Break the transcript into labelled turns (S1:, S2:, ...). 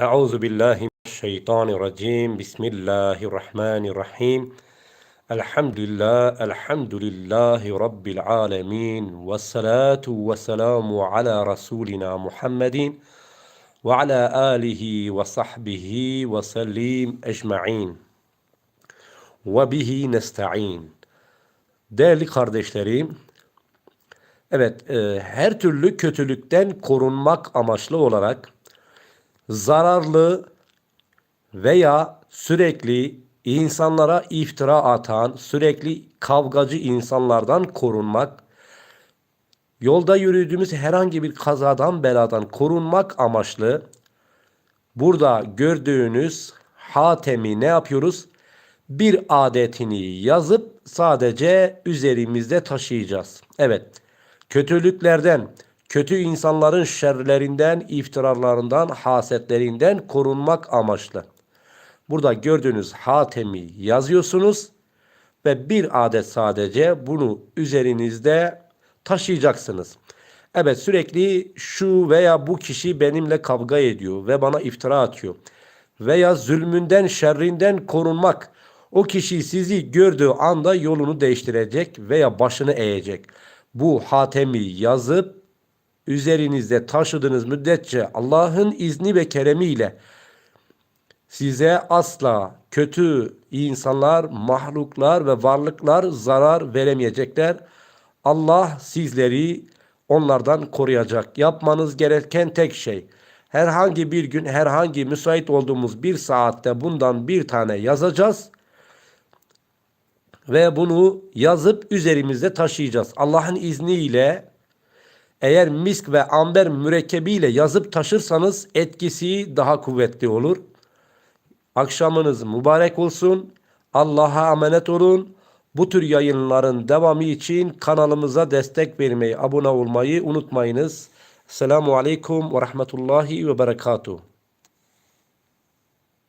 S1: Euzu billahi mineşşeytanirracim. Bismillahirrahmanirrahim. Elhamdülillah, elhamdülillahi rabbil alamin. Ve salatu ve selamu ala Resulina Muhammedin ve ala alihi ve sahbihi ve sellim ecmaîn. Ve bihi nesta'in. Değerli kardeşlerim, evet e, her türlü kötülükten korunmak amaçlı olarak zararlı veya sürekli insanlara iftira atan, sürekli kavgacı insanlardan korunmak, yolda yürüdüğümüz herhangi bir kazadan beladan korunmak amaçlı burada gördüğünüz hatemi ne yapıyoruz? Bir adetini yazıp sadece üzerimizde taşıyacağız. Evet, kötülüklerden, kötü insanların şerlerinden, iftiralarından, hasetlerinden korunmak amaçlı. Burada gördüğünüz hatemi yazıyorsunuz ve bir adet sadece bunu üzerinizde taşıyacaksınız. Evet sürekli şu veya bu kişi benimle kavga ediyor ve bana iftira atıyor. Veya zulmünden, şerrinden korunmak. O kişi sizi gördüğü anda yolunu değiştirecek veya başını eğecek. Bu hatemi yazıp üzerinizde taşıdığınız müddetçe Allah'ın izni ve keremiyle size asla kötü insanlar, mahluklar ve varlıklar zarar veremeyecekler. Allah sizleri onlardan koruyacak. Yapmanız gereken tek şey herhangi bir gün herhangi müsait olduğumuz bir saatte bundan bir tane yazacağız ve bunu yazıp üzerimizde taşıyacağız. Allah'ın izniyle eğer misk ve amber mürekkebiyle yazıp taşırsanız etkisi daha kuvvetli olur. Akşamınız mübarek olsun. Allah'a emanet olun. Bu tür yayınların devamı için kanalımıza destek vermeyi, abone olmayı unutmayınız. Selamun Aleyküm ve Rahmetullahi ve Berekatuhu.